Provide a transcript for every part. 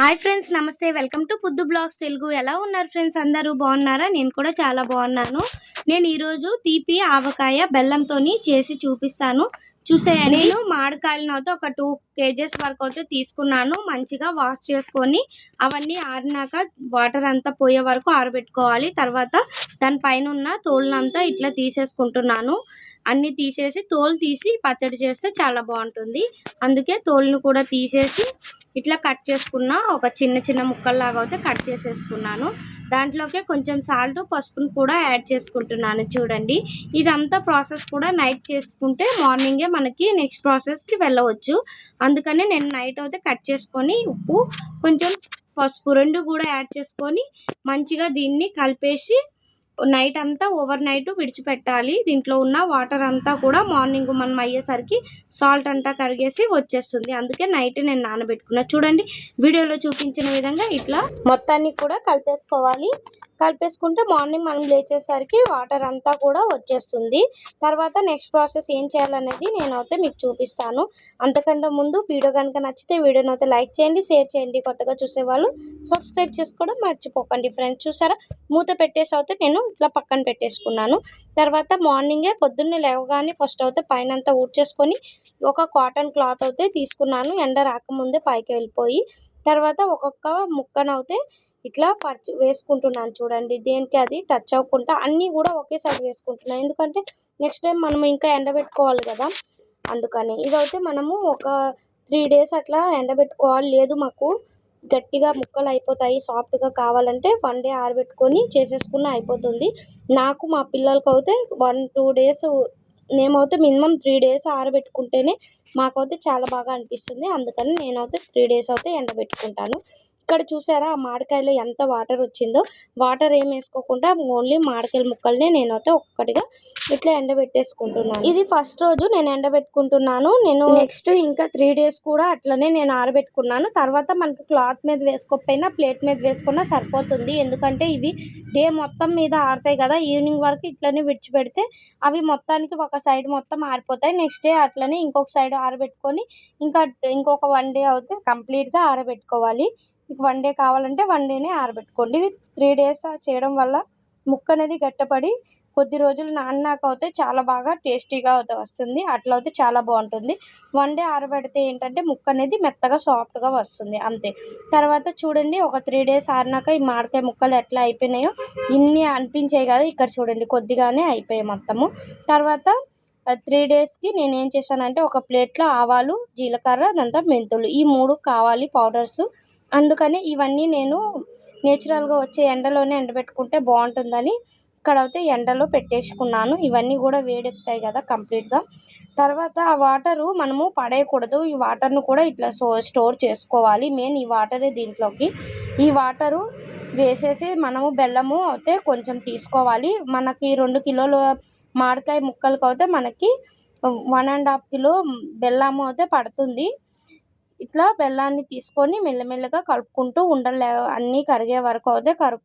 Hi friends నమస్తే. Welcome to Puddu blogs Telugu. ఎలా ఉన్నారు ఫ్రెండ్స్? అందరూ బాగున్నారా? నేను కూడా చాలా బాగున్నాను. నేను ఈరోజు తీపి ఆవకాయ బెల్లంతోని చేసి చూపిస్తాను. చూసేయండి. నేను మామిడికాయలను అయితే ఒక టూ కేజెస్ వరకు అయితే తీసుకున్నాను. మంచిగా వాష్ చేసుకొని అవన్నీ ఆరినాక వాటర్ అంతా పోయే వరకు ఆరబెట్టుకోవాలి. తర్వాత దానిపైన ఉన్న తోలునంతా ఇట్లా తీసేసుకుంటున్నాను. అన్ని తీసేసి తోలు తీసి పచ్చడి చేస్తే చాలా బాగుంటుంది. అందుకే తోలును కూడా తీసేసి ఇట్లా కట్ చేసుకున్న ఒక చిన్న చిన్న ముక్కల్లాగా అయితే కట్ చేసేసుకున్నాను. దాంట్లోకే కొంచెం సాల్ట్ పసుపును కూడా యాడ్ చేసుకుంటున్నాను చూడండి. ఇదంతా ప్రాసెస్ కూడా నైట్ చేసుకుంటే మార్నింగే మనకి నెక్స్ట్ ప్రాసెస్కి వెళ్ళవచ్చు. అందుకనే నేను నైట్ అయితే కట్ చేసుకొని ఉప్పు కొంచెం పసుపు రెండు కూడా యాడ్ చేసుకొని మంచిగా దీన్ని కలిపేసి నైట్ అంతా ఓవర్ నైట్ విడిచిపెట్టాలి. దీంట్లో ఉన్న వాటర్ అంతా కూడా మార్నింగ్ మనం అయ్యేసరికి సాల్ట్ అంతా కరిగేసి వచ్చేస్తుంది. అందుకే నైట్ నేను నానబెట్టుకున్నా. చూడండి వీడియోలో చూపించిన విధంగా ఇట్లా మొత్తాన్ని కూడా కలిపేసుకోవాలి. కలిపేసుకుంటే మార్నింగ్ మనం లేచేసరికి వాటర్ అంతా కూడా వచ్చేస్తుంది. తర్వాత నెక్స్ట్ ప్రాసెస్ ఏం చేయాలనేది నేను అయితే మీకు చూపిస్తాను. అంతకంటే ముందు వీడియో కనుక నచ్చితే వీడియోని అయితే లైక్ చేయండి షేర్ చేయండి. కొత్తగా చూసేవాళ్ళు సబ్స్క్రైబ్ చేసుకోవడం మర్చిపోకండి. ఫ్రెండ్స్ చూసారా? మూత పెట్టేసి అయితే నేను ఇట్లా పక్కన పెట్టేసుకున్నాను. తర్వాత మార్నింగే పొద్దున్నే లేవగానే ఫస్ట్ అయితే పైన అంతా ఊడ్చేసుకొని ఒక కాటన్ క్లాత్ అయితే తీసుకున్నాను. ఎండ రాకముందే పైకి వెళ్ళిపోయి తర్వాత ఒక్కొక్క ముక్కనైతే ఇట్లా పర్చి వేసుకుంటున్నాను చూడండి. దేనికి అది టచ్ అవ్వకుండా అన్నీ కూడా ఒకేసారి వేసుకుంటున్నాను. ఎందుకంటే నెక్స్ట్ టైం మనం ఇంకా ఎండబెట్టుకోవాలి కదా. అందుకని ఇదైతే మనము ఒక త్రీ డేస్ అట్లా ఎండబెట్టుకోవాలి. లేదు మాకు గట్టిగా ముక్కలు అయిపోతాయి సాఫ్ట్గా కావాలంటే వన్ డే ఆరబెట్టుకొని చేసేసుకున్న అయిపోతుంది. నాకు మా పిల్లలకి అయితే వన్ టూ డేస్ మేమైతే మినిమం త్రీ డేస్ ఆరబెట్టుకుంటేనే మాకైతే చాలా బాగా అనిపిస్తుంది. అందుకని నేనైతే త్రీ డేస్ అయితే ఎండబెట్టుకుంటాను. ఇక్కడ చూసారా ఆ మామిడికాయలో ఎంత వాటర్ వచ్చిందో? వాటర్ ఏం వేసుకోకుండా ఓన్లీ మామిడికాయల ముక్కల్ని నేనైతే ఒక్కటిగా ఇట్లా ఎండబెట్టేసుకుంటున్నాను. ఇది ఫస్ట్ రోజు నేను ఎండబెట్టుకుంటున్నాను. నేను నెక్స్ట్ ఇంకా త్రీ డేస్ కూడా అట్లనే నేను ఆరబెట్టుకున్నాను. తర్వాత మనకి క్లాత్ మీద వేసుకోకపోయినా ప్లేట్ మీద వేసుకున్నా సరిపోతుంది. ఎందుకంటే ఇవి డే మొత్తం మీద ఆడతాయి కదా ఈవినింగ్ వరకు ఇట్లనే విడిచిపెడితే అవి మొత్తానికి ఒక సైడ్ మొత్తం ఆరిపోతాయి. నెక్స్ట్ డే అట్లనే ఇంకొక సైడ్ ఆరబెట్టుకొని ఇంకా ఇంకొక వన్ డే అవుతే కంప్లీట్గా ఆరబెట్టుకోవాలి. మీకు వన్ డే కావాలంటే వన్ డేనే ఆరబెట్టుకోండి. త్రీ డేస్ చేయడం వల్ల ముక్క అనేది గట్టపడి కొద్ది రోజులు నాన్నాక అయితే చాలా బాగా టేస్టీగా అయితే వస్తుంది. అట్లా అయితే చాలా బాగుంటుంది. వన్ డే ఆరబెడితే ఏంటంటే ముక్క అనేది మెత్తగా సాఫ్ట్గా వస్తుంది. అంతే. తర్వాత చూడండి ఒక త్రీ డేస్ ఆరినాక ఈ మామిడికాయ ముక్కలు ఎట్లా అయిపోయినాయో ఇన్ని అనిపించాయి కదా ఇక్కడ చూడండి. కొద్దిగానే అయిపోయాయి మొత్తము. తర్వాత త్రీ డేస్కి నేను ఏం చేశానంటే ఒక ప్లేట్లో ఆవాలు జీలకర్ర అదంతా మెంతులు ఈ మూడు కావాలి పౌడర్స్. అందుకని ఇవన్నీ నేను నేచురల్గా వచ్చే ఎండలోనే ఎండబెట్టుకుంటే బాగుంటుందని ఇక్కడ అయితే ఎండలో పెట్టేసుకున్నాను. ఇవన్నీ కూడా వేడెక్కుతాయి కదా కంప్లీట్గా. తర్వాత ఆ వాటరు మనము పడేయకూడదు. ఈ వాటర్ను కూడా ఇట్లా సో స్టోర్ చేసుకోవాలి. మెయిన్ ఈ వాటరే దీంట్లోకి. ఈ వాటరు వేసేసి మనము బెల్లము అయితే కొంచెం తీసుకోవాలి. మనకి రెండు కిలోల మామిడికాయ ముక్కలకి అయితే మనకి వన్ అండ్ హాఫ్ కిలో బెల్లము అయితే పడుతుంది. ఇట్లా బెల్లాన్ని తీసుకొని మెల్లమెల్లగా కలుపుకుంటూ ఉండలే అన్నీ కరిగే వరకు అయితే కరు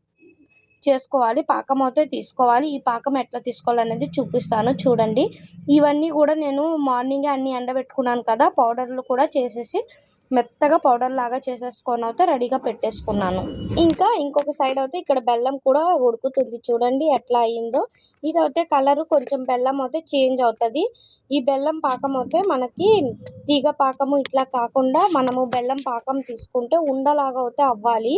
చేసుకోవాలి పాకం అయితే తీసుకోవాలి. ఈ పాకం ఎట్లా తీసుకోవాలనేది చూపిస్తాను చూడండి. ఇవన్నీ కూడా నేను మార్నింగే అన్నీ ఎండబెట్టుకున్నాను కదా పౌడర్లు కూడా చేసేసి మెత్తగా పౌడర్ లాగా చేసేసుకొని అయితే రెడీగా పెట్టేసుకున్నాను. ఇంకా ఇంకొక సైడ్ అయితే ఇక్కడ బెల్లం కూడా ఉడుకుతుంది చూడండి ఎట్లా అయ్యిందో ఇది అయితే కలర్ కొంచెం బెల్లం అయితే చేంజ్ అవుతుంది. ఈ బెల్లం పాకం అయితే మనకి తీగ పాకము ఇట్లా కాకుండా మనము బెల్లం పాకం తీసుకుంటే ఉండలాగా అయితే అవ్వాలి.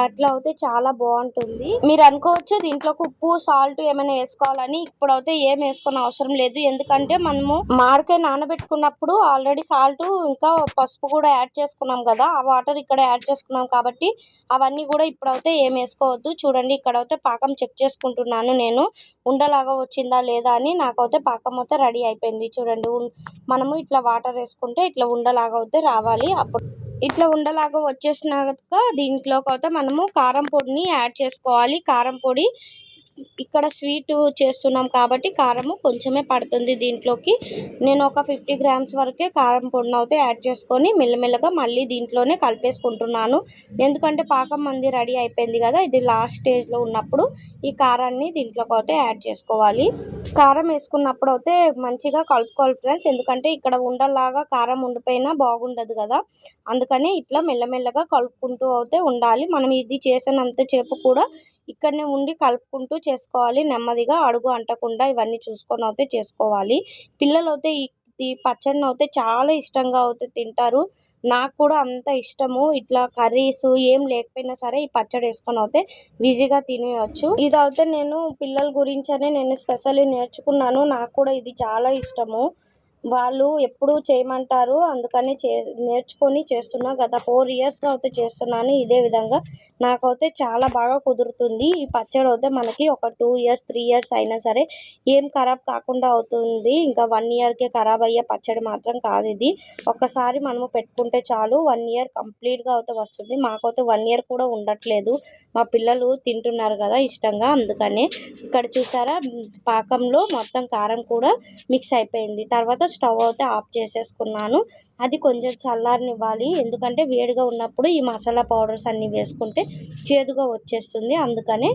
అట్లా అయితే చాలా బాగుంటుంది. మీరు అనుకోవచ్చు దీంట్లోకి ఉప్పు సాల్ట్ ఏమైనా వేసుకోవాలని ఇప్పుడైతే ఏం వేసుకునే అవసరం లేదు. ఎందుకంటే మనము మామిడికాయ నానబెట్టుకున్నప్పుడు ఆల్రెడీ సాల్ట్ ఇంకా పసుపు కూడా యాడ్ చేసుకున్నాం కదా ఆ వాటర్ ఇక్కడ యాడ్ చేసుకున్నాం కాబట్టి అవన్నీ కూడా ఇప్పుడైతే ఏం వేసుకోవద్దు. చూడండి ఇక్కడైతే పాకం చెక్ చేసుకుంటున్నాను నేను. ఉండలాగా వచ్చిందా లేదా అని నాకైతే పాకం అయితే రెడీ అయిపోయింది. చూడండి. మనము ఇట్లా వాటర్ వేసుకుంటే ఇట్లా ఉండలాగా అయితే రావాలి. అప్పుడు ఇట్లా ఉండలాగా వచ్చేసినాక దీంట్లోకి అయితే మనము కారం పొడిని యాడ్ చేసుకోవాలి. కారం పొడి ఇక్కడ స్వీట్ చేస్తున్నాం కాబట్టి కారము కొంచెమే పడుతుంది దీంట్లోకి. నేను ఒక ఫిఫ్టీ గ్రామ్స్ వరకే కారం పొడిని అయితే యాడ్ చేసుకొని మెల్లమెల్లగా మళ్ళీ దీంట్లోనే కలిపేసుకుంటున్నాను. ఎందుకంటే పాకం మంది రెడీ అయిపోయింది కదా ఇది లాస్ట్ స్టేజ్లో ఉన్నప్పుడు ఈ కారాన్ని దీంట్లోకి అయితే యాడ్ చేసుకోవాలి. కారం వేసుకున్నప్పుడు అయితే మంచిగా కలుపుకోవాలి ఫ్రెండ్స్ ఎందుకంటే ఇక్కడ ఉండలాగా కారం ఉండిపోయినా బాగుండదు కదా. అందుకనే ఇట్లా మెల్లమెల్లగా కలుపుకుంటూ అయితే ఉండాలి. మనం ఇది చేసినంత చేపు కూడా ఇక్కడనే ఉండి కలుపుకుంటూ చేసుకోవాలి. నెమ్మదిగా అడుగు అంటకుండా ఇవన్నీ చూసుకొని అయితే చేసుకోవాలి. పిల్లలు అయితే ఈ పచ్చడిని అయితే చాలా ఇష్టంగా అయితే తింటారు. నాకు కూడా అంత ఇష్టము. ఇట్లా కర్రీస్ ఏం లేకపోయినా సరే ఈ పచ్చడి వేసుకొని అయితే ఈజీగా తినేయచ్చు. ఇది అయితే నేను పిల్లల గురించనే నేను స్పెషల్లీ నేర్చుకున్నాను. నాకు కూడా ఇది చాలా ఇష్టము. వాళ్ళు ఎప్పుడు చేయమంటారు. అందుకని చే నేర్చుకొని చేస్తున్నా గత ఫోర్ ఇయర్స్గా అయితే చేస్తున్నాను ఇదే విధంగా. నాకైతే చాలా బాగా కుదురుతుంది. ఈ పచ్చడి అయితే మనకి ఒక టూ ఇయర్స్ త్రీ ఇయర్స్ అయినా సరే ఏం ఖరాబ్ కాకుండా అవుతుంది. ఇంకా వన్ ఇయర్కే ఖరాబ్ అయ్యే పచ్చడి మాత్రం కాదు ఇది. ఒక్కసారి మనము పెట్టుకుంటే చాలు వన్ ఇయర్ కంప్లీట్గా అయితే వస్తుంది. మాకైతే వన్ ఇయర్ కూడా ఉండట్లేదు. మా పిల్లలు తింటున్నారు కదా ఇష్టంగా. అందుకనే ఇక్కడ చూసారా పాకంలో మొత్తం కారం కూడా మిక్స్ అయిపోయింది. తర్వాత స్టవ్ అయితే ఆఫ్ చేసేసుకున్నాను. అది కొంచెం చల్లారనివ్వాలి. ఎందుకంటే వేడిగా ఉన్నప్పుడు ఈ మసాలా పౌడర్స్ అన్నీ వేసుకుంటే చేదుగా వచ్చేస్తుంది. అందుకనే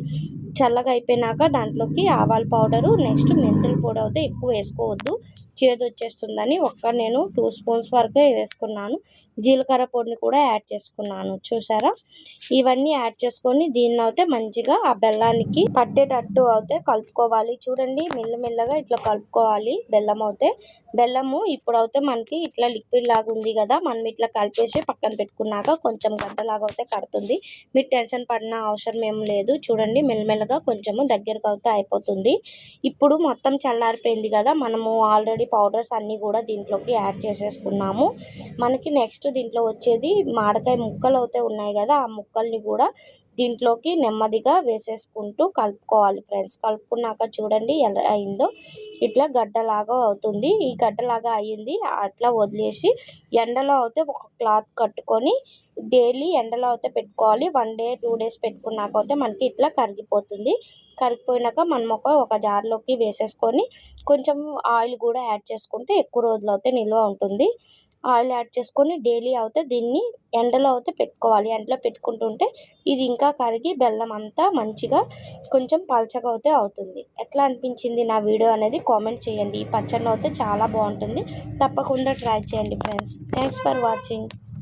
చల్లగా అయిపోయినాక దాంట్లోకి ఆవాల పౌడరు నెక్స్ట్ మెంతుల పొడి అయితే ఎక్కువ వేసుకోవద్దు. చేదు వచ్చేస్తుందని ఒక్క నేను టూ స్పూన్స్ వరకే వేసుకున్నాను. జీలకర్ర పొడిని కూడా యాడ్ చేసుకున్నాను. చూసారా? ఇవన్నీ యాడ్ చేసుకొని దీన్ని అయితే మంచిగా ఆ బెల్లానికి పట్టేటట్టు అయితే కలుపుకోవాలి. చూడండి మెల్లమెల్లగా ఇట్లా కలుపుకోవాలి బెల్లం అయితే. బెల్లము ఇప్పుడు అయితే మనకి ఇట్లా లిక్విడ్ లాగా ఉంది కదా మనం ఇట్లా కలిపేసి పక్కన పెట్టుకున్నాక కొంచెం గడ్డలాగా అయితే కడుతుంది. మీరు టెన్షన్ పడిన అవసరం ఏం లేదు. చూడండి మెల్లమెల్లగా కొంచెము దగ్గరకు అయితే అయిపోతుంది. ఇప్పుడు మొత్తం చల్లారిపోయింది కదా మనము ఆల్రెడీ పౌడర్స్ అన్నీ కూడా దీంట్లోకి యాడ్ చేసేసుకున్నాము. మనకి నెక్స్ట్ దీంట్లో వచ్చేది మామిడికాయ ముక్కలు అయితే ఉన్నాయి కదా ఆ ముక్కల్ని కూడా దీంట్లోకి నెమ్మదిగా వేసేసుకుంటూ కలుపుకోవాలి ఫ్రెండ్స్. కలుపుకున్నాక చూడండి ఎలా అయిందో. ఇట్లా గడ్డలాగా అవుతుంది. ఈ గడ్డలాగా అయ్యింది అట్లా వదిలేసి ఎండలో అయితే ఒక క్లాత్ కట్టుకొని డైలీ ఎండలో అయితే పెట్టుకోవాలి. వన్ డే టూ డేస్ పెట్టుకున్నాక అయితే మనకి ఇట్లా కరిగిపోతుంది. కరిగిపోయినాక మనం ఒక ఒక జార్లోకి వేసేసుకొని కొంచెం ఆయిల్ కూడా యాడ్ చేసుకుంటే ఎక్కువ రోజులు అయితే నిల్వ ఉంటుంది. ఆయిల్ యాడ్ చేసుకొని డైలీ అయితే దీన్ని ఎండలో అయితే పెట్టుకోవాలి. ఎండలో పెట్టుకుంటుంటే ఇది ఇంకా కరిగి బెల్లం అంతా మంచిగా కొంచెం పలచగా అయితే అవుతుంది. ఎట్లా అనిపించింది నా వీడియో అనేది కామెంట్ చేయండి. ఈ పచ్చడి అయితే చాలా బాగుంటుంది. తప్పకుండా ట్రై చేయండి ఫ్రెండ్స్. Thanks for watching.